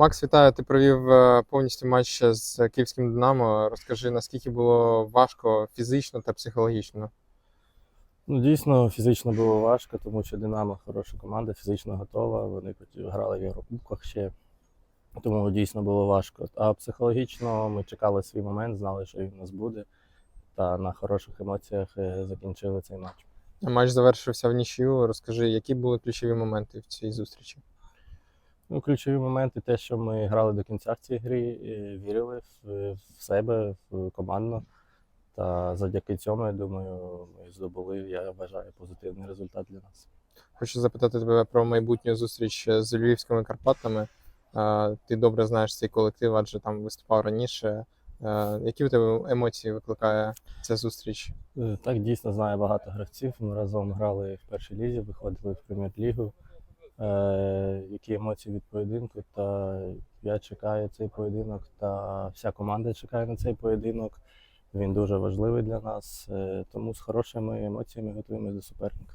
Макс, вітаю. Ти провів е, повністю матч з київським Динамо. Розкажи, наскільки було важко фізично та психологічно. Ну, дійсно, фізично було важко, тому що Динамо хороша команда, фізично готова. Вони грали в Єврокубках ще. Тому дійсно було важко. А психологічно ми чекали свій момент, знали, що він у нас буде. Та на хороших емоціях е, закінчили цей матч. Матч завершився в нічию. Розкажи, які були ключові моменти в цій зустрічі? Ну, ключові моменти те, що ми грали до кінця в цій грі, е, вірили в, в себе, в команду. Та завдяки цьому, я думаю, ми здобули, я вважаю, позитивний результат для нас. Хочу запитати тебе про майбутню зустріч з Львівськими Карпатами. Е, Ти добре знаєш цей колектив, адже там виступав раніше. Е, Які у тебе емоції викликає ця зустріч? Е, Так, дійсно знаю багато гравців. Ми разом грали в першій лізі, виходили в прем'єр-лігу. Е, які емоції від поєдинку? Та я чекаю цей поєдинок, та вся команда чекає на цей поєдинок. Він дуже важливий для нас, е, тому з хорошими емоціями готуємося до суперника.